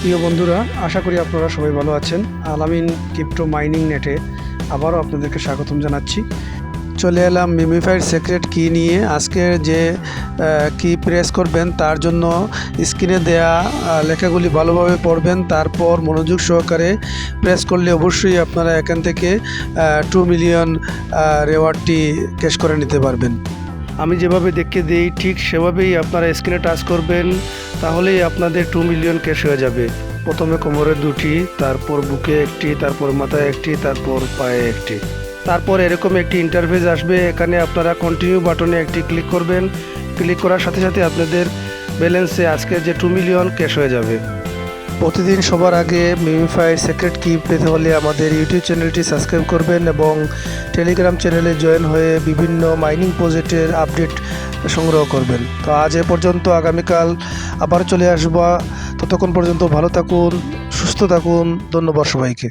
প্রিয় বন্ধুরা, আশা করি আপনারা সবাই ভালো আছেন। আলামিন ক্রিপ্টো মাইনিং নেটে আবারও আপনাদেরকে স্বাগতম জানাচ্ছি। চলে এলাম মিমিফাইড সিক্রেট কি নিয়ে। আজকে যে কি প্রেস করবেন তার জন্য স্ক্রিনে দেয়া লেখাগুলি ভালোভাবে পড়বেন, তারপর মনোযোগ সহকারে প্রেস করলে অবশ্যই আপনারা এখান থেকে টু মিলিয়ন রেওয়ার্ডটি ক্যাশ করে নিতে পারবেন। আমি যেভাবে দেখে দিই, ঠিক সেভাবেই আপনারা স্ক্রিনে টাচ করবেন, তাহলেই আপনাদের টু মিলিয়ন ক্যাশ হয়ে যাবে। প্রথমে কোমরে দুটি, তারপর বুকে একটি, তারপর মাথায় একটি, তারপর পায়ে একটি। তারপর এরকম একটি ইন্টারফেস আসবে, এখানে আপনারা কন্টিনিউ বাটনে একটি ক্লিক করবেন। ক্লিক করার সাথে সাথে আপনাদের ব্যালেন্সে আজকে যে টু মিলিয়ন ক্যাশ হয়ে যাবে। প্রতিদিন সবার আগে মিমিফায়ের সিক্রেট কি পেতে হলে আমাদের ইউটিউব চ্যানেলটি সাবস্ক্রাইব করবেন এবং টেলিগ্রাম চ্যানেলে জয়েন হয়ে বিভিন্ন মাইনিং প্রজেক্টের আপডেট সংগ্রহ করবেন। তো আজ এ পর্যন্ত আগামীকাল আবার চলে আসব। ততক্ষণ পর্যন্ত ভালো থাকুন, সুস্থ থাকুন। ধন্যবাদ সবাইকে।